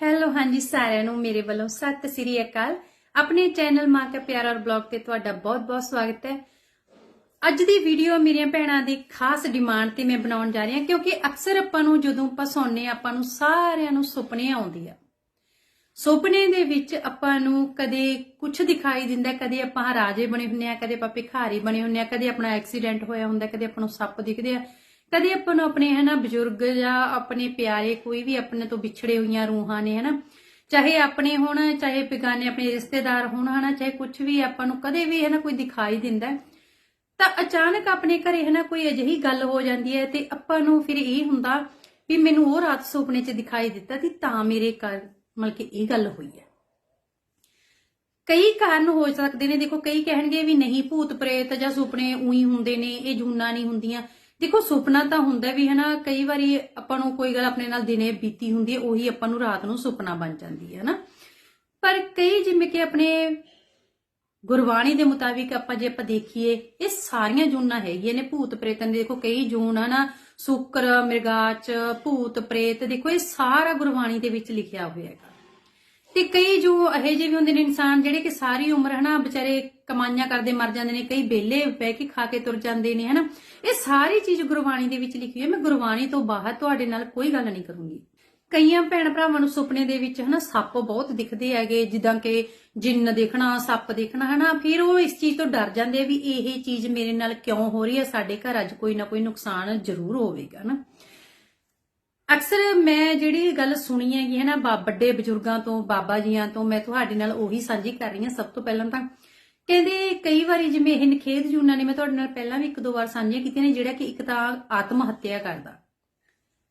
Hello ਹਾਂਜੀ, ਸਾਰਿਆਂ ਨੂੰ, ਮੇਰੇ ਵੱਲੋਂ ਸਤਿ ਸ੍ਰੀ ਅਕਾਲ। ਆਪਣੇ ਚੈਨਲ ਮਾਂ ਕਾ ਪਿਆਰਾ ਔਰ ਬਲੌਗ ਤੇ ਤੁਹਾਡਾ ਬਹੁਤ-ਬਹੁਤ ਸਵਾਗਤ ਹੈ। ਅੱਜ ਦੀ ਵੀਡੀਓ ਮੇਰੀਆਂ ਭੈਣਾਂ ਦੀ ਖਾਸ ਡਿਮਾਂਡ ਤੇ ਮੈਂ ਬਣਾਉਣ ਜਾ ਰਹੀ ਹਾਂ, ਕਿਉਂਕਿ ਅਕਸਰ ਆਪਾਂ ਨੂੰ ਜਦੋਂ ਆਪਾਂ ਸੌਂਦੇ ਹਾਂ, ਆਪਾਂ ਨੂੰ ਸਾਰਿਆਂ ਨੂੰ ਸੁਪਨੇ ਆਉਂਦੇ ਆ। ਸੁਪਨੇ ਦੇ ਵਿੱਚ ਆਪਾਂ ਨੂੰ ਕਦੇ ਕੁਝ ਦਿਖਾਈ ਦਿੰਦਾ, ਕਦੇ ਆਪਾਂ ਰਾਜੇ ਬਣੇ ਹੁੰਨੇ ਆ ਕਦੇ ਆਪਾਂ ਭਿਖਾਰੀ ਬਣੇ ਹੁੰਨੇ ਆ ਕਦੇ ਆਪਣਾ ਐਕਸੀਡੈਂਟ ਹੋਇਆ ਹੁੰਦਾ, ਕਦੇ ਆਪਾਂ ਨੂੰ ਸੱਪ ਦਿਖਦੇ ਆ। ਕਦੇ ਆਪਾਂ ਨੂੰ ਆਪਣੇ, ਹਨਾ, ਬਜ਼ੁਰਗ ਜਾਂ ਆਪਣੇ ਪਿਆਰੇ ਕੋਈ ਵੀ ਆਪਣੇ ਤੋਂ ਵਿਛੜੇ ਹੋਈਆਂ ਰੂਹਾਂ ਨੇ, ਹਨਾ, ਚਾਹੇ ਆਪਣੇ ਹੋਣ, ਚਾਹੇ ਬੇਗਾਨੇ ਆਪਣੇ ਰਿਸ਼ਤੇਦਾਰ ਹੋਣ, ਹਨਾ, ਚਾਹੇ ਕੁਝ ਵੀ ਆਪਾਂ ਨੂੰ ਕਦੇ ਵੀ, ਹਨਾ, ਕੋਈ ਦਿਖਾਈ ਦਿੰਦਾ ਤਾਂ ਅਚਾਨਕ ਆਪਣੇ ਘਰੇ, ਹਨਾ, ਕੋਈ ਅਜਿਹੀ ਗੱਲ ਹੋ ਜਾਂਦੀ ਹੈ ਤੇ ਆਪਾਂ ਨੂੰ ਫਿਰ ਇਹ ਹੁੰਦਾ ਵੀ ਮੈਨੂੰ ਉਹ ਰਾਤ ਸੁਪਨੇ 'ਚ ਦਿਖਾਈ ਦਿੱਤਾ ਸੀ ਤਾਂ ਮੇਰੇ ਘਰ, ਮਤਲਬ ਕਿ ਇਹ ਗੱਲ ਹੋਈ ਹੈ। ਕਈ ਕਾਰਨ ਹੋ ਸਕਦੇ ਨੇ, ਦੇਖੋ, ਕਈ ਕਹਿਣਗੇ ਵੀ ਨਹੀਂ ਭੂਤ ਪ੍ਰੇਤ ਜਾਂ ਸੁਪਨੇ ਉਹੀ ਹੁੰਦੇ ਨੇ, ਇਹ ਜੂਨਾ ਨਹੀਂ ਹੁੰਦੀਆਂ। ਦੇਖੋ, ਸੁਪਨਾ ਤਾਂ ਹੁੰਦਾ ਵੀ ਹਨਾ ਕਈ ਵਾਰੀ ਆਪਾਂ ਨੂੰ ਕੋਈ ਗੱਲ ਆਪਣੇ ਨਾਲ ਦਿਨੇ ਬੀਤੀ ਹੁੰਦੀ ਹੈ, ਉਹੀ ਆਪਾਂ ਨੂੰ ਰਾਤ ਨੂੰ ਸੁਪਨਾ ਬਣ ਜਾਂਦੀ ਹੈ, ਹਨਾ? ਪਰ ਕਈ ਜਿਵੇਂ ਕਿ ਆਪਣੇ ਗੁਰਬਾਣੀ ਦੇ ਮੁਤਾਬਿਕ ਆਪਾਂ ਜੇ ਆਪਾਂ ਦੇਖੀਏ, ਇਹ ਸਾਰੀਆਂ ਜੂਨਾਂ ਹੈਗੀਆਂ ਨੇ, ਭੂਤ ਪ੍ਰੇਤਨ ਦੇ ਦੇਖੋ, ਕਈ ਜੂਨ ਹਨਾ ਸ਼ੁਕਰ, ਮਿਰਗਾਚ, ਭੂਤ ਪ੍ਰੇਤ, ਦੇਖੋ, ਇਹ ਸਾਰਾ ਗੁਰਬਾਣੀ ਦੇ ਵਿੱਚ ਲਿਖਿਆ ਹੋਇਆ ਹੈਗਾ। ਤੇ ਕਈ ਜੋ ਇਹੋ ਜਿਹੇ ਵੀ ਹੁੰਦੇ ਨੇ ਇਨਸਾਨ ਜਿਹੜੇ ਕਿ ਸਾਰੀ ਉਮਰ ਹਨਾ ਵਿਚਾਰੇ ਕਮਾਈਆਂ ਕਰਦੇ ਮਰ ਜਾਂਦੇ ਨੇ, ਕਈ ਬੇਲੇ ਬਹਿ ਕੇ ਖਾ ਕੇ ਤੁਰ ਜਾਂਦੇ ਨੇ ਹਨਾ। ਇਹ ਸਾਰੀ ਚੀਜ਼ ਗੁਰਬਾਣੀ ਦੇ ਵਿੱਚ ਲਿਖੀ ਹੋਈ ਹੈ। ਮੈਂ ਗੁਰਬਾਣੀ ਤੋਂ ਬਾਹਰ ਤੁਹਾਡੇ ਨਾਲ ਕੋਈ ਗੱਲ ਨਹੀਂ ਕਰੂੰਗੀ। ਕਈਆਂ ਭੈਣ ਭਰਾਵਾਂ ਨੂੰ ਸੁਪਨੇ ਦੇ ਵਿੱਚ ਹਨਾ ਸੱਪ ਬਹੁਤ ਦਿਖਦੇ ਹੈਗੇ, ਜਿੱਦਾਂ ਕਿ ਜਿੰਨ ਦੇਖਣਾ, ਸੱਪ ਦੇਖਣਾ ਹਨਾ, ਫਿਰ ਉਹ ਇਸ ਚੀਜ਼ ਤੋਂ ਡਰ ਜਾਂਦੇ ਆ ਵੀ ਇਹ ਚੀਜ਼ ਮੇਰੇ ਨਾਲ ਕਿਉਂ ਹੋ ਰਹੀ ਹੈ, ਸਾਡੇ ਘਰ ਅੱਜ ਕੋਈ ਨਾ ਕੋਈ ਨੁਕਸਾਨ ਜ਼ਰੂਰ ਹੋਵੇਗਾ ਨਾ ਅਕਸਰ ਮੈਂ ਜਿਹੜੀ ਗੱਲ ਸੁਣੀ ਹੈਗੀ ਹੈ ਨਾ, ਬਾ- ਵੱਡੇ ਬਜ਼ੁਰਗਾਂ ਤੋਂ, ਬਾਬਾ ਜੀਆਂ ਤੋਂ, ਮੈਂ ਤੁਹਾਡੇ ਨਾਲ ਉਹੀ ਸਾਂਝੀ ਕਰ ਰਹੀ ਹਾਂ ਸਭ ਤੋਂ ਪਹਿਲਾਂ ਤਾਂ। ਕਹਿੰਦੇ ਕਈ ਵਾਰੀ ਜਿਵੇਂ ਇਹ ਨਖੇਦ ਜੂਨਾ ਨੇ, ਮੈਂ ਤੁਹਾਡੇ ਨਾਲ ਪਹਿਲਾਂ ਵੀ ਇੱਕ ਦੋ ਵਾਰ ਸਾਂਝੀਆਂ ਕੀਤੀਆਂ ਨੇ, ਜਿਹੜਾ ਕਿ ਇੱਕ ਤਾਂ ਆਤਮ ਹੱਤਿਆ ਕਰਦਾ,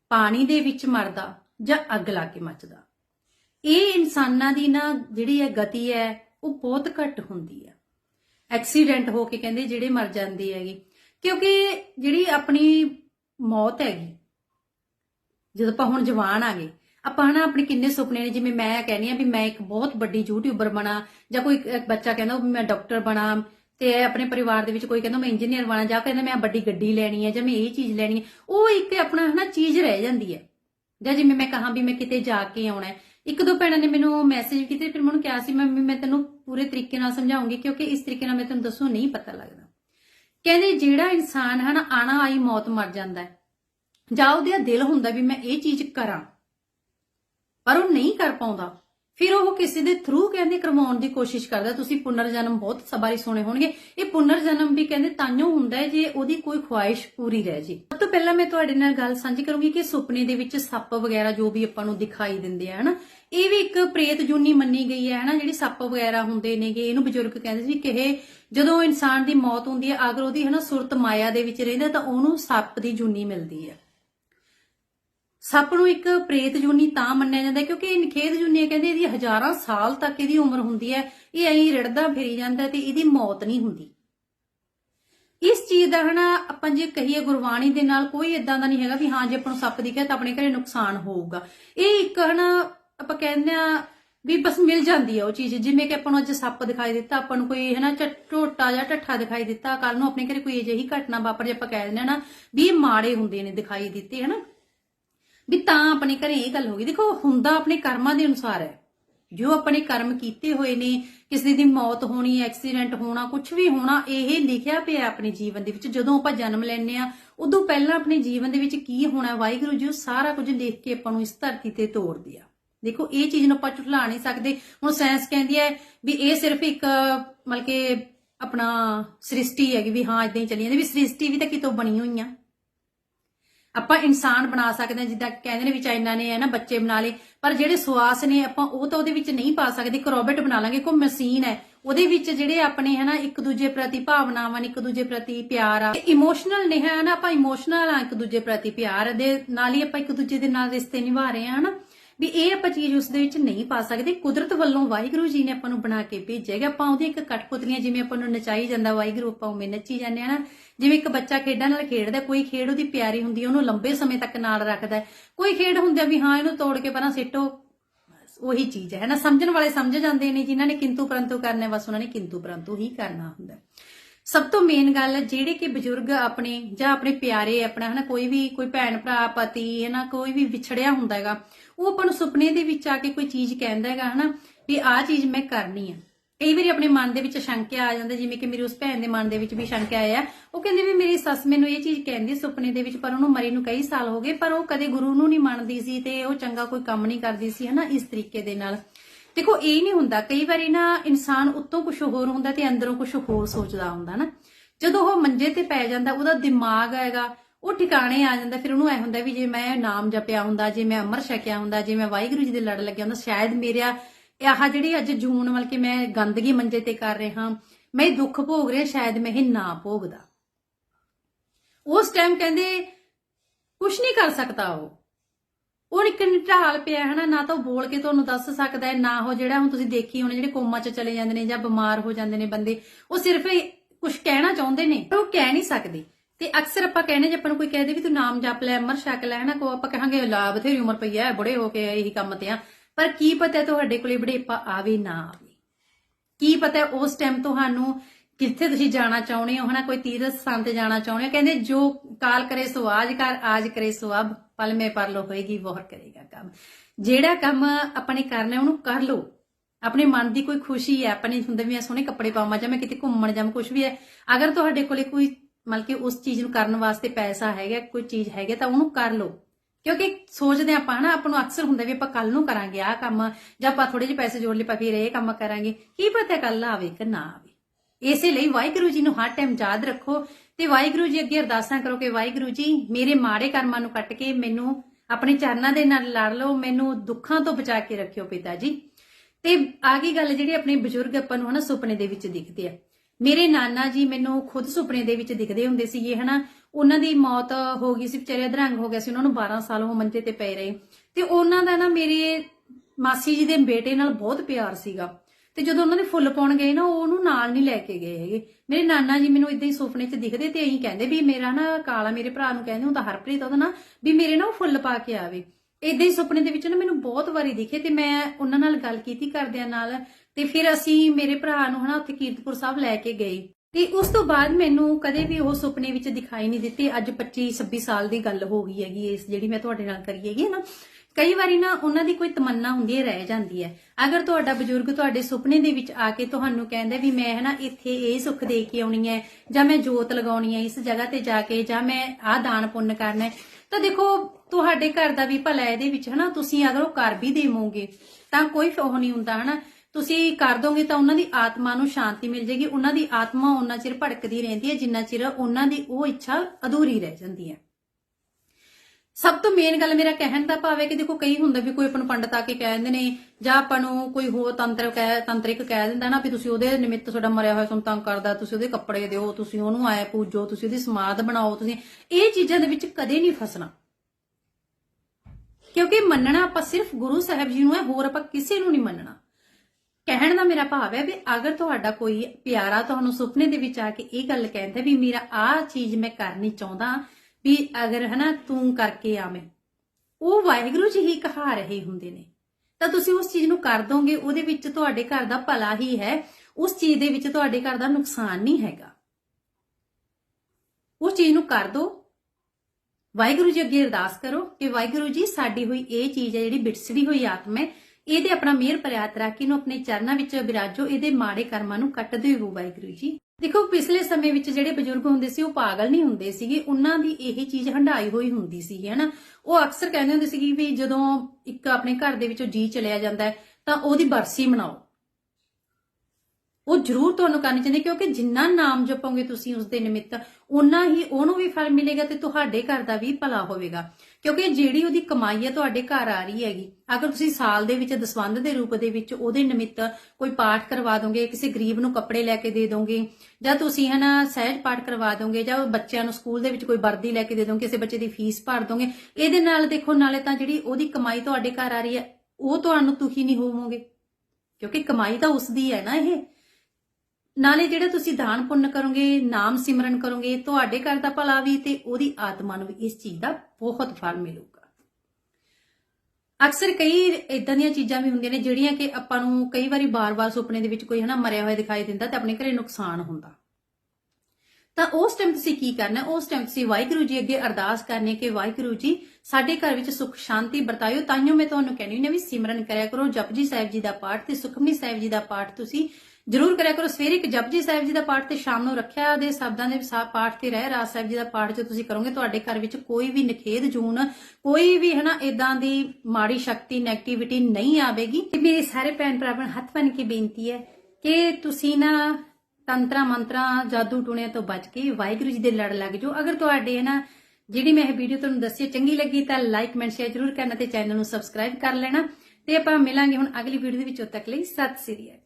ਪਾਣੀ ਦੇ ਵਿੱਚ ਮਰਦਾ ਜਾਂ ਅੱਗ ਲਾ ਕੇ ਮੱਚਦਾ। ਇਹ ਇਨਸਾਨਾਂ ਦੀ ਨਾ ਜਿਹੜੀ ਹੈ ਗਤੀ ਹੈ, ਉਹ ਬਹੁਤ ਘੱਟ ਹੁੰਦੀ ਹੈ। ਐਕਸੀਡੈਂਟ ਹੋ ਕੇ ਕਹਿੰਦੇ ਜਿਹੜੇ ਮਰ ਜਾਂਦੇ ਹੈਗੇ, ਕਿਉਂਕਿ ਜਿਹੜੀ ਆਪਣੀ ਮੌਤ ਹੈਗੀ ਜਦੋਂ ਆਪਾਂ ਹੁਣ ਜਵਾਨ ਆ ਗਏ, ਆਪਾਂ ਹਨਾ ਆਪਣੇ ਕਿੰਨੇ ਸੁਪਨੇ ਨੇ, ਜਿਵੇਂ ਮੈਂ ਕਹਿੰਦੀ ਆ ਵੀ ਮੈਂ ਇੱਕ ਬਹੁਤ ਵੱਡੀ ਯੂਟਿਊਬਰ ਬਣਾ, ਜਾਂ ਕੋਈ ਬੱਚਾ ਕਹਿੰਦਾ ਵੀ ਮੈਂ ਡਾਕਟਰ ਬਣਾ, ਤੇ ਆਪਣੇ ਪਰਿਵਾਰ ਦੇ ਵਿੱਚ ਕੋਈ ਕਹਿੰਦਾ ਮੈਂ ਇੰਜੀਨੀਅਰ ਬਣਾ, ਜਾਂ ਕਹਿੰਦਾ ਮੈਂ ਵੱਡੀ ਗੱਡੀ ਲੈਣੀ ਹੈ ਜਾਂ ਮੈਂ ਇਹ ਚੀਜ਼ ਲੈਣੀ ਹੈ ਉਹ ਇੱਕ ਆਪਣਾ ਹਨਾ ਚੀਜ਼ ਰਹਿ ਜਾਂਦੀ ਹੈ ਜਾਂ ਜਿਵੇਂ ਮੈਂ ਕਹਾਂ ਵੀ ਮੈਂ ਕਿਤੇ ਜਾ ਕੇ ਆਉਣਾ ਇੱਕ ਦੋ ਭੈਣਾਂ ਨੇ ਮੈਨੂੰ ਮੈਸੇਜ ਕੀਤੇ, ਫਿਰ ਮੈਨੂੰ ਕਿਹਾ ਸੀ ਮੈਂ ਮੈਂ ਤੈਨੂੰ ਪੂਰੇ ਤਰੀਕੇ ਨਾਲ ਸਮਝਾਉਂਗੀ, ਕਿਉਂਕਿ ਇਸ ਤਰੀਕੇ ਨਾਲ ਮੈਂ ਤੈਨੂੰ ਦੱਸੂ, ਨਹੀਂ ਪਤਾ ਲੱਗਦਾ। ਕਹਿੰਦੇ ਜਿਹੜਾ ਇਨਸਾਨ ਹਨਾ ਆਣਾ ਆਈ ਮੌਤ ਮਰ ਜਾਂਦਾ ਹੈ ਜਾਂ ਉਹਦੇ ਦਿਲ ਹੁੰਦਾ ਵੀ ਮੈਂ ਇਹ ਚੀਜ਼ ਕਰਾਂ, ਪਰ ਉਹ ਨਹੀਂ ਕਰ ਪਾਉਂਦਾ। ਫਿਰ ਉਹ ਕਿਸੇ ਦੇ ਥਰੂ ਕਹਿੰਦੇ ਕਰਵਾਉਣ ਦੀ ਕੋਸ਼ਿਸ਼ ਕਰਦਾ। ਤੁਸੀਂ ਪੁਨਰ ਜਨਮ ਬਹੁਤ ਸਬਾਰੀ ਸੁਣੇ ਹੋਣਗੇ। ਇਹ ਪੁਨਰ ਜਨਮ ਵੀ ਕਹਿੰਦੇ ਤਾਂਯੋ ਹੁੰਦਾ ਹੈ ਜੇ ਉਹਦੀ ਕੋਈ ਖੁਆਇਸ਼ ਪੂਰੀ ਰਹਿ ਜੇ। ਸਭ ਤੋਂ ਪਹਿਲਾਂ ਮੈਂ ਤੁਹਾਡੇ ਨਾਲ ਗੱਲ ਸਾਂਝੀ ਕਰੂੰਗੀ ਕਿ ਸੁਪਨੇ ਦੇ ਵਿੱਚ ਸੱਪ ਵਗੈਰਾ ਜੋ ਵੀ ਆਪਾਂ ਨੂੰ ਦਿਖਾਈ ਦਿੰਦੇ ਆ, ਹਨਾ, ਇਹ ਵੀ ਇੱਕ ਪ੍ਰੇਤ ਜੂਨੀ ਮੰਨੀ ਗਈ ਹੈ, ਹਨਾ, ਜਿਹੜੀ ਸੱਪ ਵਗੈਰਾ ਹੁੰਦੇ ਨੇਗੇ, ਇਹਨੂੰ ਬਜ਼ੁਰਗ ਕਹਿੰਦੇ ਸੀ ਕਿ ਇਹ ਜਦੋਂ ਇਨਸਾਨ ਦੀ ਮੌਤ ਹੁੰਦੀ ਹੈ, ਅਗਰ ਉਹਦੀ, ਹਨਾ, ਸੁਰਤ ਮਾਇਆ ਦੇ ਵਿੱਚ ਰਹਿੰਦਾ ਤਾਂ ਉਹਨੂੰ ਸੱਪ ਦੀ ਜੂਨੀ ਮਿਲਦੀ ਹੈ। ਸੱਪ ਨੂੰ ਇੱਕ ਪ੍ਰੇਤ ਜੂਨੀ ਤਾਂ ਮੰਨਿਆ ਜਾਂਦਾ ਕਿਉਂਕਿ ਇਹ ਨਖੇਦ ਜੂਨੀ ਕਹਿੰਦੇ ਇਹਦੀ ਹਜ਼ਾਰਾਂ ਸਾਲ ਤੱਕ ਇਹਦੀ ਉਮਰ ਹੁੰਦੀ ਹੈ, ਇਹ ਐਂ ਰਿੜਦਾ ਫਿਰੀ ਜਾਂਦਾ ਤੇ ਇਹਦੀ ਮੌਤ ਨਹੀਂ ਹੁੰਦੀ। ਇਸ ਚੀਜ਼ ਦਾ ਹਨਾ ਆਪਾਂ ਜੇ ਕਹੀਏ ਗੁਰਬਾਣੀ ਦੇ ਨਾਲ ਕੋਈ ਇਦਾਂ ਦਾ ਨਹੀਂ ਹੈਗਾ ਵੀ ਹਾਂ ਜੇ ਆਪਾਂ ਨੂੰ ਸੱਪ ਦਿਖਿਆ ਤਾਂ ਆਪਣੇ ਘਰੇ ਨੁਕਸਾਨ ਹੋਊਗਾ। ਇਹ ਇੱਕ ਹਨਾ ਆਪਾਂ ਕਹਿੰਦੇ ਆ ਵੀ ਬਸ ਮਿਲ ਜਾਂਦੀ ਹੈ ਉਹ ਚੀਜ਼, ਜਿਵੇਂ ਕਿ ਆਪਾਂ ਨੂੰ ਅੱਜ ਸੱਪ ਦਿਖਾਈ ਦਿੱਤਾ, ਆਪਾਂ ਨੂੰ ਕੋਈ ਹਨਾ ਝੋਟਾ ਜਾਂ ਠੱਠਾ ਦਿਖਾਈ ਦਿੱਤਾ ਕੱਲ ਨੂੰ ਆਪਣੇ ਘਰੇ ਕੋਈ ਅਜਿਹੀ ਘਟਨਾ ਵਾਪਰ ਜੇ ਆਪਾਂ ਕਹਿ ਦਿੰਦੇ ਆ ਨਾ ਵੀ ਇਹ ਮਾੜੇ ਹੁੰਦੇ ਨੇ ਦਿਖਾਈ ਦਿੱਤੇ ਹਨਾ। ਵੀ ਤਾਂ ਆਪਣੇ ਘਰੇ ਇਹ ਗੱਲ ਹੋ ਗਈ। ਦੇਖੋ, ਹੁੰਦਾ ਆਪਣੇ ਕਰਮਾਂ ਦੇ ਅਨੁਸਾਰ ਹੈ। ਜੋ ਆਪਣੇ ਕਰਮ ਕੀਤੇ ਹੋਏ ਨੇ, ਕਿਸੇ ਦੀ ਮੌਤ ਹੋਣੀ, ਐਕਸੀਡੈਂਟ ਹੋਣਾ ਕੁਝ ਵੀ ਹੋਣਾ, ਇਹ ਲਿਖਿਆ ਪਿਆ ਆਪਣੇ ਜੀਵਨ ਦੇ ਵਿੱਚ। ਜਦੋਂ ਆਪਾਂ ਜਨਮ ਲੈਂਦੇ ਆ ਉਦੋਂ ਪਹਿਲਾਂ ਆਪਣੇ ਜੀਵਨ ਦੇ ਵਿੱਚ ਕੀ ਹੋਣਾ ਵਾਹਿਗੁਰੂ ਜੀ, ਉਹ ਸਾਰਾ ਕੁਝ ਲਿਖ ਕੇ ਆਪਾਂ ਨੂੰ ਇਸ ਧਰਤੀ ਤੇ ਤੋਰਦੇ ਆ। ਦੇਖੋ, ਇਹ ਚੀਜ਼ ਨੂੰ ਆਪਾਂ ਝੁਠਲਾ ਨਹੀਂ ਸਕਦੇ। ਹੁਣ ਸਾਇੰਸ ਕਹਿੰਦੀ ਹੈ ਵੀ ਇਹ ਸਿਰਫ ਇੱਕ, ਮਤਲਬ ਕਿ ਆਪਣਾ ਸ੍ਰਿਸ਼ਟੀ ਹੈਗੀ ਵੀ ਹਾਂ ਇਦਾਂ ਹੀ ਚੱਲੀ ਜਾਂਦੀ ਵੀ ਸ੍ਰਿਸ਼ਟੀ ਵੀ ਤਾਂ ਕਿਤੋਂ ਬਣੀ ਹੋਈ ਆ। ਆਪਾਂ ਇਨਸਾਨ ਬਣਾ ਸਕਦੇ ਹਾਂ, ਜਿੱਦਾਂ ਕਹਿੰਦੇ ਨੇ ਵੀ ਚਾਈਨਾ ਨੇ ਹੈ ਨਾ, ਬੱਚੇ ਬਣਾ ਲਏ, ਪਰ ਜਿਹੜੇ ਸਵਾਸ ਨੇ ਆਪਾਂ ਉਹ ਤਾਂ ਉਹਦੇ ਵਿੱਚ ਨਹੀਂ ਪਾ ਸਕਦੇ, ਇੱਕ ਰੋਬੋਟ ਬਣਾ ਲਾਂਗੇ ਕੋਈ ਮਸ਼ੀਨ ਹੈ। ਉਹਦੇ ਵਿੱਚ ਜਿਹੜੇ ਆਪਣੇ ਹੈ ਨਾ, ਇੱਕ ਦੂਜੇ ਪ੍ਰਤੀ ਭਾਵਨਾਵਾਂ ਨੇ, ਇੱਕ ਦੂਜੇ ਪ੍ਰਤੀ ਪਿਆਰ ਆ। ਇਮੋਸ਼ਨਲ ਨੇ ਹੈ ਨਾ, ਆਪਾਂ ਇਮੋਸ਼ਨਲ ਆ ਇੱਕ ਦੂਜੇ ਪ੍ਰਤੀ ਪਿਆਰ ਦੇ ਨਾਲ ਹੀ ਆਪਾਂ ਇੱਕ ਦੂਜੇ ਦੇ ਨਾਲ ਰਿਸ਼ਤੇ ਨਿਭਾ ਰਹੇ ਹਾਂ ਹਨਾ ਵੀ ਇਹ ਆਪਾਂ ਚੀਜ਼ ਉਸ ਦੇ ਵਿੱਚ ਨਹੀਂ ਪਾ ਸਕਦੇ। ਕੁਦਰਤ ਵੱਲੋਂ ਵਾਹਿਗੁਰੂ ਜੀ ਨੇ ਆਪਾਂ ਨੂੰ ਬਣਾ ਕੇ ਭੇਜਿਆ ਆਪਾਂ ਉਹਦੀਆਂ ਇੱਕ ਕਠਪੁਤਲੀਆਂ, ਜਿਵੇਂ ਆਪਾਂ ਨੂੰ ਨਚਾਈ ਜਾਂਦਾ ਵਾਹਿਗੁਰੂ, ਆਪਾਂ ਉਵੇਂ ਨੱਚੀ ਜਾਂਦੇ ਆ ਨਾ। ਜਿਵੇਂ ਇੱਕ ਬੱਚਾ ਖੇਡਾਂ ਨਾਲ ਖੇਡਦਾ, ਕੋਈ ਖੇਡ ਉਹਦੀ ਪਿਆਰੀ ਹੁੰਦੀ ਹੈ, ਉਹਨੂੰ ਲੰਬੇ ਸਮੇਂ ਤੱਕ ਨਾਲ ਰੱਖਦਾ ਕੋਈ ਖੇਡ ਹੁੰਦਾ ਵੀ ਹਾਂ, ਇਹਨੂੰ ਤੋੜ ਕੇ ਪਰਾਂ ਸਿੱਟੋ। ਉਹੀ ਚੀਜ਼ ਹੈ ਨਾ। ਸਮਝਣ ਵਾਲੇ ਸਮਝ ਜਾਂਦੇ ਨੇ ਜਿਨ੍ਹਾਂ ਨੇ ਕਿੰਤੂ ਪਰੰਤੂ ਕਰਨਾ ਬਸ ਉਹਨਾਂ ਨੇ ਕਿੰਤੂ ਪਰੰਤੂ ਹੀ ਕਰਨਾ ਹੁੰਦਾ ਸਭ ਤੋਂ ਮੇਨ ਗੱਲ ਜਿਹੜੇ ਕਿ ਬਜ਼ੁਰਗ ਆਪਣੇ ਜਾਂ ਆਪਣੇ ਪਿਆਰੇ, ਆਪਣਾ ਹਨਾ, ਕੋਈ ਵੀ, ਕੋਈ ਭੈਣ ਭਰਾ, ਪਤੀ, ਹਨਾ, ਕੋਈ ਵੀ ਵਿਛੜਿਆ ਹੁੰਦਾ ਹੈਗਾ, ਉਹ ਆਪਾਂ ਨੂੰ ਸੁਪਨੇ ਦੇ ਵਿੱਚ ਆ ਕੇ ਕੋਈ ਚੀਜ਼ ਕਹਿੰਦਾ ਹੈਗਾ, ਹਨਾ, ਵੀ ਆਹ ਚੀਜ਼ ਮੈਂ ਕਰਨੀ ਆ। ਕਈ ਵਾਰੀ ਆਪਣੇ ਮਨ ਦੇ ਵਿੱਚ ਸ਼ੰਕਿਆ ਆ ਜਾਂਦਾ, ਜਿਵੇਂ ਕਿ ਮੇਰੀ ਉਸ ਭੈਣ ਦੇ ਮਨ ਦੇ ਵਿੱਚ ਵੀ ਸ਼ੰਕਿਆ ਆਇਆ ਉਹ ਕਹਿੰਦੀ ਵੀ ਮੇਰੀ ਸੱਸ ਮੈਨੂੰ ਇਹ ਚੀਜ਼ ਕਹਿੰਦੀ ਸੁਪਨੇ ਦੇ ਵਿੱਚ, ਪਰ ਉਹਨੂੰ ਮਰੀ ਨੂੰ ਕਈ ਸਾਲ ਹੋ ਗਏ, ਪਰ ਉਹ ਕਦੇ ਗੁਰੂ ਨੂੰ ਨਹੀਂ ਮੰਨਦੀ ਸੀ ਤੇ ਉਹ ਚੰਗਾ ਕੋਈ ਕੰਮ ਨਹੀਂ ਕਰਦੀ ਸੀ, ਹਨਾ, ਇਸ ਤਰੀਕੇ ਦੇ ਨਾਲ। ਦੇਖੋ, ਇਹ ਨਹੀਂ ਹੁੰਦਾ। ਕਈ ਵਾਰੀ ਨਾ ਇਨਸਾਨ ਉੱਤੋਂ ਕੁਝ ਹੋਰ ਹੁੰਦਾ ਤੇ ਅੰਦਰੋਂ ਕੁਝ ਹੋਰ ਸੋਚਦਾ ਹੁੰਦਾ ਨਾ। ਜਦੋਂ ਉਹ ਮੰਜੇ ਤੇ ਪੈ ਜਾਂਦਾ, ਉਹਦਾ ਦਿਮਾਗ ਹੈਗਾ ਉਹ ਠਿਕਾਣੇ ਆ ਜਾਂਦਾ, ਫਿਰ ਉਹਨੂੰ ਐ ਹੁੰਦਾ ਵੀ ਜੇ ਮੈਂ ਨਾਮ ਜਪਿਆ ਹੁੰਦਾ, ਜੇ ਮੈਂ ਅਮਰ ਛਕਿਆ ਹੁੰਦਾ, ਜੇ ਮੈਂ ਵਾਹਿਗੁਰੂ ਜੀ ਦੇ ਲੜ ਲੱਗਿਆ ਹੁੰਦਾ, ਸ਼ਾਇਦ ਮੇਰਾ ਆਹ ਜਿਹੜੀ ਅੱਜ ਜੂਨ ਵੱਲ ਕੇ ਮੈਂ ਗੰਦਗੀ ਮੰਜੇ ਤੇ ਕਰ ਰਿਹਾ, ਮੈਂ ਇਹ ਦੁੱਖ ਭੋਗ ਰਿਹਾ, ਸ਼ਾਇਦ ਮੈਂ ਇਹ ਨਾ ਭੋਗਦਾ। ਉਸ ਟਾਈਮ ਕਹਿੰਦੇ ਕੁਝ ਨਹੀਂ ਕਰ ਸਕਦਾ ਉਹ। ਉਹ ਇੱਕ ਨਿਢਾਲ ਪਿਆ ਹੈ ਨਾ ਤਾਂ ਉਹ ਬੋਲ ਕੇ ਤੁਹਾਨੂੰ ਦੱਸ ਸਕਦਾ ਹੈ, ਨਾ ਉਹ ਜਿਹੜਾ ਹੁਣ ਤੁਸੀਂ ਦੇਖੀ ਹੋਣੇ, ਜਿਹੜੇ ਕੋਮਾ 'ਚ ਚਲੇ ਜਾਂਦੇ ਨੇ ਜਾਂ ਬਿਮਾਰ ਹੋ ਜਾਂਦੇ ਨੇ ਬੰਦੇ, ਉਹ ਸਿਰਫ ਕੁਝ ਕਹਿਣਾ ਚਾਹੁੰਦੇ ਨੇ, ਪਰ ਉਹ ਕਹਿ ਨਹੀਂ ਸਕਦੇ। ਤੇ ਅਕਸਰ ਆਪਾਂ ਕਹਿੰਦੇ ਜੇ ਆਪਾਂ ਨੂੰ ਕੋਈ ਕਹਦੇ ਵੀ ਤੂੰ ਨਾਮ ਜਪ ਲੈ, ਅਮਰ ਛਕ ਲੈ ਨਾ ਕੋ ਆਪਾਂ ਕਹਾਂਗੇ, ਲਾ ਬਥੇਰੀ ਉਮਰ ਪਈ ਐ ਬੁੜੇ ਹੋ ਕੇ ਇਹੀ ਕੰਮ ਤੇ ਆ। ਪਰ ਕੀ ਪਤਾ ਤੁਹਾਡੇ ਕੋਲੇ ਬੁਢੇਪਾ ਆਵੇ, ਨਾ ਆਵੇ? ਕੀ ਪਤਾ ਉਸ ਟਾਈਮ ਤੁਹਾਨੂੰ ਕਿੱਥੇ ਤੁਸੀਂ ਜਾਣਾ ਚਾਹੁੰਦੇ ਹੋ, ਹਨਾ, ਕੋਈ ਤੀਰਥ ਸਥਾਨ ਤੇ ਜਾਣਾ ਚਾਹੁੰਦੇ ਹੋ? ਕਹਿੰਦੇ, ਜੋ ਕਾਲ ਕਰੇ ਸੋ ਆਜ ਕਰ, ਆਜ ਕਰੇ ਸੋ ਅਬ। ਪਲ ਮੇ ਪਰ ਹੋਏਗੀ, ਵਹਰ ਕਰੇਗਾ ਕੰਮ। ਜਿਹੜਾ ਕੰਮ ਆਪਣੇ ਕਰਨਾ ਉਹਨੂੰ ਕਰ ਲਓ। ਆਪਣੇ ਮਨ ਦੀ ਕੋਈ ਖੁਸ਼ੀ ਹੈ, ਆਪਣੇ ਹੁੰਦਾ ਵੀ ਮੈਂ ਸੋਹਣੇ ਕੱਪੜੇ ਪਾਵਾਂ, ਜਾਂ ਮੈਂ ਕਿਤੇ ਘੁੰਮਣ ਜਾਵਾਂ ਕੁਝ ਵੀ ਹੈ। ਅਗਰ ਤੁਹਾਡੇ ਕੋਲੇ ਕੋਈ, ਮਤਲਬ ਕਿ ਉਸ ਚੀਜ਼ ਨੂੰ ਕਰਨ ਵਾਸਤੇ ਪੈਸਾ ਹੈਗਾ, ਕੋਈ ਚੀਜ਼ ਹੈਗਾ, ਤਾਂ ਉਹਨੂੰ ਕਰ ਲਓ। ਕਿਉਂਕਿ ਸੋਚਦੇ ਆਪਾਂ ਨਾ, ਆਪਾਂ ਨੂੰ ਅਕਸਰ ਹੁੰਦਾ ਵੀ ਆਪਾਂ ਕੱਲ ਨੂੰ ਕਰਾਂਗੇ ਆਹ ਕੰਮ, ਜਾਂ ਆਪਾਂ ਥੋੜੇ ਜਿਹੇ ਪੈਸੇ ਜੋੜ ਲਏ ਪਾ ਫਿਰ ਇਹ ਕੰਮ ਕਰਾਂਗੇ। ਕੀ ਪਤਾ ਕੱਲ ਆਵੇ ਕਿ ਨਾ ਆਵੇ। ਇਸੇ ਲਈ ਵਾਹਿਗੁਰੂ ਜੀ ਨੂੰ ਹਰ ਟਾਈਮ ਯਾਦ ਰੱਖੋ ਤੇ ਵਾਹਿਗੁਰੂ ਜੀ ਅੱਗੇ ਅਰਦਾਸਾਂ ਕਰੋ ਕਿ ਵਾਹਿਗੁਰੂ ਜੀ ਮੇਰੇ ਮਾੜੇ ਕਰਮਾਂ ਨੂੰ ਕੱਟ ਕੇ ਮੈਨੂੰ ਆਪਣੇ ਚਰਨਾਂ ਦੇ ਨਾਲ ਲੜ ਲਓ, ਮੈਨੂੰ ਦੁੱਖਾਂ ਤੋਂ ਬਚਾ ਕੇ ਰੱਖਿਓ ਪਿਤਾ ਜੀ। ਤੇ ਆ ਗੱਲ ਜਿਹੜੀ ਆਪਣੇ ਬਜ਼ੁਰਗ ਆਪਾਂ ਨੂੰ ਹਨਾ ਸੁਪਨੇ ਦੇ ਵਿੱਚ ਦਿਖਦੇ ਆ। ਮੇਰੇ ਨਾਨਾ ਜੀ ਮੈਨੂੰ ਖੁਦ ਸੁਪਨੇ ਦੇ ਵਿੱਚ ਦਿਖਦੇ ਹੁੰਦੇ ਸੀਗੇ ਹਨਾ। ਉਹਨਾਂ ਦੀ ਮੌਤ ਹੋ ਗਈ ਸੀ, ਵਿਚਾਰੇ ਅਧਰੰਗ ਹੋ ਗਿਆ ਸੀ, ਉਹਨਾਂ ਨੂੰ 12 ਸਾਲ ਉਹ ਮੰਜੇ ਤੇ ਪਏ ਰਹੇ। ਤੇ ਉਹਨਾਂ ਦਾ ਨਾ ਮੇਰੇ ਮਾਸੀ ਜੀ ਦੇ ਬੇਟੇ ਨਾਲ ਬਹੁਤ ਪਿਆਰ ਸੀਗਾ। ਤੇ ਜਦੋਂ ਉਹਨਾਂ ਦੇ ਫੁੱਲ ਪਾਉਣ ਗਏ ਨਾ, ਉਹ ਉਹਨੂੰ ਨਾਲ ਨਹੀਂ ਲੈ ਕੇ ਗਏ ਹੈਗੇ। ਮੇਰੇ ਨਾਨਾ ਜੀ ਮੈਨੂੰ ਇਦਾਂ ਹੀ ਸੁਪਨੇ 'ਚ ਦਿਖਦੇ ਤੇ ਅਸੀਂ ਕਹਿੰਦੇ ਵੀ ਮੇਰਾ ਨਾ ਕਾਲਾ ਮੇਰੇ ਭਰਾ ਨੂੰ ਕਹਿੰਦੇ ਹੁੰਦਾ ਹਰਪ੍ਰੀਤ ਉਹਦਾ ਨਾ, ਵੀ ਮੇਰੇ ਨਾ ਉਹ ਫੁੱਲ ਪਾ ਕੇ ਆਵੇ। ਇਦਾਂ ਹੀ ਸੁਪਨੇ ਦੇ ਵਿੱਚ ਨਾ ਮੈਨੂੰ ਬਹੁਤ ਵਾਰੀ ਦਿਖੇ ਤੇ ਮੈਂ ਉਹਨਾਂ ਨਾਲ ਗੱਲ ਕੀਤੀ ਕਰਦਿਆਂ ਨਾਲ ਤੇ ਫਿਰ ਅਸੀਂ ਮੇਰੇ ਭਰਾ ਨੂੰ ਹਨਾ ਉੱਥੇ ਕੀਰਤਪੁਰ ਸਾਹਿਬ ਲੈ ਕੇ ਗਏ। ਤੇ ਉਸ ਤੋਂ ਬਾਅਦ ਮੈਨੂੰ ਕਦੇ ਵੀ ਉਹ ਸੁਪਨੇ ਵਿੱਚ ਦਿਖਾਈ ਨਹੀਂ ਦਿੱਤੇ। ਅੱਜ 25 26 ਸਾਲ ਦੀ ਗੱਲ ਹੋ ਗਈ ਹੈਗੀ, ਇਸ ਜਿਹੜੀ ਮੈਂ ਤੁਹਾਡੇ ਨਾਲ ਕਰੀ ਹੈਗੀ ਹੈ ਨਾ। ਕਈ ਵਾਰੀ ਨਾ ਉਹਨਾਂ ਦੀ ਕੋਈ ਤਮੰਨਾ ਹੁੰਦੀ ਹੈ, ਰਹਿ ਜਾਂਦੀ ਹੈ। ਅਗਰ ਤੁਹਾਡਾ ਬਜ਼ੁਰਗ ਤੁਹਾਡੇ ਸੁਪਨੇ ਦੇ ਵਿੱਚ ਆ ਕੇ ਤੁਹਾਨੂੰ ਕਹਿੰਦਾ ਵੀ ਮੈਂ ਹਨਾ ਇੱਥੇ ਇਹ ਸੁੱਖ ਦੇ ਕੇ ਆਉਣੀ ਹੈ, ਜਾਂ ਮੈਂ ਜੋਤ ਲਗਾਉਣੀ ਹੈ ਇਸ ਜਗ੍ਹਾ ਤੇ ਜਾ ਕੇ, ਜਾਂ ਮੈਂ ਆਹ ਦਾਨ ਪੁੰਨ ਕਰਨਾ ਹੈ, ਤਾਂ ਦੇਖੋ ਤੁਹਾਡੇ ਘਰ ਦਾ ਵੀ ਭਲਾ ਇਹਦੇ ਵਿੱਚ ਹਨਾ ਤੁਸੀਂ ਅਗਰ ਉਹ ਕਰ ਵੀ ਦੇਵੋਗੇ, ਤਾਂ ਕੋਈ ਉਹ ਨਹੀਂ ਹੁੰਦਾ ਹਨਾ। ਤੁਸੀਂ ਕਰ ਦੋਗੇ ਤਾਂ ਉਹਨਾਂ ਦੀ ਆਤਮਾ ਨੂੰ ਸ਼ਾਂਤੀ ਮਿਲ ਜੇਗੀ ਉਹਨਾਂ ਦੀ ਆਤਮਾ ਉਹਨਾਂ ਚਿਰ ਭੜਕਦੀ ਰਹਿੰਦੀ ਹੈ, ਜਿੰਨਾ ਚਿਰ ਉਹਨਾਂ ਦੀ ਉਹ ਇੱਛਾ ਅਧੂਰੀ ਰਹਿ ਜਾਂਦੀ ਹੈ। ਸਭ ਤੋਂ ਮੇਨ ਗੱਲ ਮੇਰਾ ਕਹਿਣ ਦਾ ਭਾਵ ਹੈ ਕਿ ਦੇਖੋ ਕਈ ਹੁੰਦਾ ਵੀ ਕੋਈ ਆਪਾਂ ਨੂੰ ਪੰਡਤ ਆ ਕੇ ਕਹਿ ਦਿੰਦੇ ਨੇ, ਜਾਂ ਆਪਾਂ ਨੂੰ ਕੋਈ ਹੋਰ ਤੰਤਰ ਕਹਿ, ਤੰਤਰਿਕ ਕਹਿ ਦਿੰਦਾ ਨਾ ਵੀ ਤੁਸੀਂ ਉਹਦੇ ਨਿਮਿਤ ਤੁਹਾਡਾ ਮਰਿਆ ਹੋਇਆ ਤੁਹਾਨੂੰ ਤੰਗ ਕਰਦਾ, ਤੁਸੀਂ ਉਹਦੇ ਕੱਪੜੇ ਦਿਓ, ਤੁਸੀਂ ਉਹਨੂੰ ਆਏ ਪੂਜੋ, ਤੁਸੀਂ ਉਹਦੀ ਸਮਾਧ ਬਣਾਓ, ਤੁਸੀਂ ਇਹ ਚੀਜ਼ਾਂ ਦੇ ਵਿੱਚ ਕਦੇ ਨਹੀਂ ਫਸਣਾ। ਕਿਉਂਕਿ ਮੰਨਣਾ ਆਪਾਂ ਸਿਰਫ ਗੁਰੂ ਸਾਹਿਬ ਜੀ ਨੂੰ ਹੈ, ਹੋਰ ਆਪਾਂ ਕਿਸੇ ਨੂੰ ਨਹੀਂ ਮੰਨਣਾ। ਕਹਿਣ ਦਾ ਮੇਰਾ ਭਾਵ ਹੈ ਵੀ ਅਗਰ ਤੁਹਾਡਾ ਕੋਈ ਪਿਆਰਾ, ਤੁਹਾਨੂੰ ਸੁਪਨੇ ਦੇ ਵਿੱਚ ਆ ਕੇ ਇਹ ਗੱਲ ਕਹਿੰਦਾ ਵੀ ਮੇਰਾ ਆਹ ਚੀਜ਼ ਮੈਂ ਕਰਨੀ ਚਾਹੁੰਦਾ ਵੀ ਅਗਰ ਹਨਾ ਤੂੰ ਕਰਕੇ ਆਵੇਂ। ਉਹ ਵਾਹਿਗੁਰੂ ਜੀ ਹੀ ਕਹਾ ਰਹੇ ਹੁੰਦੇ ਨੇ। ਤਾਂ ਤੁਸੀਂ ਉਸ ਚੀਜ਼ ਨੂੰ ਕਰ ਦੋਗੇ, ਉਹਦੇ ਵਿੱਚ ਤੁਹਾਡੇ ਘਰ ਦਾ ਭਲਾ ਹੀ ਹੈ। ਉਸ ਚੀਜ਼ ਦੇ ਵਿੱਚ ਤੁਹਾਡੇ ਘਰ ਦਾ ਨੁਕਸਾਨ ਨਹੀਂ ਹੈਗਾ। ਉਸ ਚੀਜ਼ ਨੂੰ ਕਰ ਦੋ। ਵਾਹਿਗੁਰੂ ਜੀ ਅੱਗੇ ਅਰਦਾਸ ਕਰੋ ਕਿ ਵਾਹਿਗੁਰੂ ਜੀ, ਸਾਡੀ ਹੋਈ ਇਹ ਚੀਜ਼ ਹੈ ਜਿਹੜੀ ਵਿਛੜੀ ਹੋਈ ਆਤਮਾ ਹੈ, ਇਹਦੇ ਆਪਣਾ ਮਿਹਰ ਪ੍ਰਿਆਤ ਰੱਖ ਕੇ ਨੂੰ ਆਪਣੇ ਚਰਨਾਂ ਵਿੱਚ ਬਿਰਾਜੋ, ਇਹਦੇ ਮਾੜੇ ਕਰਮਾਂ ਨੂੰ ਕੱਟ ਦਿਓ ਵਾਹਿਗੁਰੂ ਜੀ। ਦੇਖੋ, ਪਿਛਲੇ ਸਮੇਂ ਵਿੱਚ ਜਿਹੜੇ ਬਜ਼ੁਰਗ ਹੁੰਦੇ ਸੀ, ਉਹ ਪਾਗਲ ਨਹੀਂ ਹੁੰਦੇ ਸੀਗੇ। ਉਹਨਾਂ ਦੀ ਇਹ ਚੀਜ਼ ਹੰਡਾਈ ਹੋਈ ਹੁੰਦੀ ਸੀ ਹਨਾ। ਉਹ ਅਕਸਰ ਕਹਿੰਦੇ ਹੁੰਦੇ ਸੀ ਵੀ ਜਦੋਂ ਇੱਕ ਆਪਣੇ ਘਰ ਦੇ ਵਿੱਚੋਂ ਜੀ ਚਲਿਆ ਜਾਂਦਾ ਹੈ, ਤਾਂ ਉਹਦੀ ਬਰਸੀ ਮਨਾਓ। ਉਹ ਜ਼ਰੂਰ ਤੁਹਾਨੂੰ ਕਰਨੀ ਚਾਹੀਦੀ ਕਿਉਂਕਿ ਜਿੰਨਾ ਨਾਮ ਜਪੋਗੇ ਤੁਸੀਂ ਉਸ ਦੇ ਨਿਮਿਤ ਉਨਾ ਹੀ ਉਹਨੂੰ ਵੀ ਫਲ ਮਿਲੇਗਾ ਤੇ ਤੁਹਾਡੇ ਘਰ ਦਾ ਵੀ ਭਲਾ ਹੋਵੇਗਾ। ਕਿਉਂਕਿ ਜਿਹੜੀ ਉਹਦੀ ਕਮਾਈ ਹੈ ਤੁਹਾਡੇ ਘਰ ਆ ਰਹੀ ਹੈਗੀ, ਅਗਰ ਤੁਸੀਂ ਸਾਲ ਦੇ ਵਿੱਚ ਦਸਵੰਧ ਦੇ ਰੂਪ ਦੇ ਵਿੱਚ ਉਹਦੇ ਨਿਮਿਤ ਕੋਈ ਪਾਠ ਕਰਵਾ ਦੋਗੇ, ਕਿਸੇ ਗਰੀਬ ਨੂੰ ਕੱਪੜੇ ਲੈ ਕੇ ਦੇ ਦੋਗੇ, ਜਾਂ ਤੁਸੀਂ ਹਨਾ ਸਹਿਜ ਪਾਠ ਕਰਵਾ ਦੋਗੇ, ਜਾਂ ਬੱਚਿਆਂ ਨੂੰ ਸਕੂਲ ਦੇ ਵਿੱਚ ਕੋਈ ਵਰਦੀ ਲੈ ਕੇ ਦੇ ਦੋਗੇ, ਕਿਸੇ ਬੱਚੇ ਦੀ ਫੀਸ ਭਰ ਦੋਗੇ, ਇਹਦੇ ਨਾਲ ਦੇਖੋ, ਨਾਲੇ ਤਾਂ ਜਿਹੜੀ ਉਹਦੀ ਕਮਾਈ ਤੁਹਾਡੇ ਘਰ ਆ ਰਹੀ ਹੈ, ਉਹ ਤੁਹਾਨੂੰ ਦੁਖੀ ਨਹੀਂ ਹੋਵੋਗੇ। ਕਿਉਂਕਿ ਕਮਾਈ ਤਾਂ ਉਸ ਦੀ ਹੈ ਨਾ ਇਹ। ਨਾਲੇ ਜਿਹੜਾ ਤੁਸੀਂ ਦਾਨ ਪੁੰਨ ਕਰੋਗੇ, ਨਾਮ ਸਿਮਰਨ ਕਰੋਗੇ, ਤੁਹਾਡੇ ਘਰ ਦਾ ਭਲਾ ਵੀ ਤੇ ਉਹਦੀ ਆਤਮਾ ਨੂੰ ਵੀ ਇਸ ਚੀਜ਼ ਦਾ ਬਹੁਤ ਫਲ ਮਿਲੂਗਾ। ਅਕਸਰ ਕਈ ਇਦਾਂ ਦੀਆਂ ਚੀਜ਼ਾਂ ਵੀ ਹੁੰਦੀਆਂ ਨੇ ਜਿਹੜੀਆਂ ਕਿ ਆਪਾਂ ਨੂੰ ਕਈ ਵਾਰੀ ਬਾਰ-ਬਾਰ ਸੁਪਨੇ ਦੇ ਵਿੱਚ ਕੋਈ ਹਨਾ ਮਰਿਆ ਹੋਇਆ ਦਿਖਾਈ ਦਿੰਦਾ ਤੇ ਆਪਣੇ ਘਰੇ ਨੁਕਸਾਨ ਹੁੰਦਾ। ਤਾਂ ਉਸ ਟਾਈਮ ਤੁਸੀਂ ਕੀ ਕਰਨਾ, ਉਸ ਟਾਈਮ ਤੁਸੀਂ ਵਾਹਿਗੁਰੂ ਜੀ ਅੱਗੇ ਅਰਦਾਸ ਕਰਨੀ ਕਿ ਵਾਹਿਗੁਰੂ ਜੀ, ਸਾਡੇ ਘਰ ਵਿੱਚ ਸੁਖ ਸ਼ਾਂਤੀ ਵਰਤਾਇਓ ਤਾਈਓ ਮੈਂ ਤੁਹਾਨੂੰ ਕਹਿੰਦੀ ਹਾਂ ਵੀ ਸਿਮਰਨ ਕਰਿਆ ਕਰੋ, ਜਪਜੀ ਸਾਹਿਬ ਜੀ ਦਾ ਪਾਠ ਤੇ ਸੁਖਮਨੀ ਸਾਹਿਬ ਜੀ ਦਾ ਪਾਠ ਤੁਸੀਂ ਜ਼ਰੂਰ ਕਰਿਆ ਕਰੋ। ਸਵੇਰੇ ਇੱਕ ਜਪਜੀ ਸਾਹਿਬ ਜੀ ਦਾ ਪਾਠ ਤੇ ਸ਼ਾਮ ਨੂੰ ਰੱਖਿਆ ਦੇ ਸ਼ਬਦਾਂ ਦੇ ਪਾਠ ਤੇ ਰਹਿ ਰਾਜ ਸਾਹਿਬ ਜੀ ਦਾ ਪਾਠ ਜੋ ਤੁਸੀਂ ਕਰੋਗੇ, ਤੁਹਾਡੇ ਘਰ ਵਿੱਚ ਕੋਈ ਵੀ ਨਖੇਦ ਜੂਨ, ਕੋਈ ਵੀ ਹਨਾ ਇਦਾਂ ਦੀ ਮਾੜੀ ਸ਼ਕਤੀ ਨੈਗੇਟਿਵਿਟੀ ਨਹੀਂ ਆਵੇਗੀ। ਤੇ ਮੇਰੇ ਸਾਰੇ ਭੈਣ ਭਰਾਵਾਂ ਨੂੰ ਹੱਥ ਬੰਨ ਕੇ ਬੇਨਤੀ ਹੈ ਕਿ ਤੁਸੀਂ ਨਾ ਤੰਤਰਾ ਮੰਤਰਾਂ ਜਾਦੂ ਟੂਣਿਆਂ ਤੋਂ ਬਚ ਕੇ ਵਾਹਿਗੁਰੂ ਜੀ ਦੇ ਲੜ ਲੱਗ ਜਾਓ। ਅਗਰ ਤੁਹਾਡੇ ਨਾ ਜਿਹੜੀ ਮੈਂ ਇਹ ਵੀਡੀਓ ਤੁਹਾਨੂੰ ਦੱਸੀ ਚੰਗੀ ਲੱਗੀ ਤਾਂ ਲਾਈਕ ਕਮੈਂਟ ਸ਼ੇਅਰ ਜ਼ਰੂਰ ਕਰਨਾ ਤੇ ਚੈਨਲ ਨੂੰ ਸਬਸਕ੍ਰਾਈਬ ਕਰ ਲੈਣਾ। ਤੇ ਆਪਾਂ ਮਿਲਾਂਗੇ ਹੁਣ ਅਗਲੀ ਵੀਡੀਓ ਦੇ ਵਿੱਚ। ਉਦੋਂ ਤੱਕ ਲਈ ਸਤਿ ਸ੍ਰੀ ਅਕਾਲ।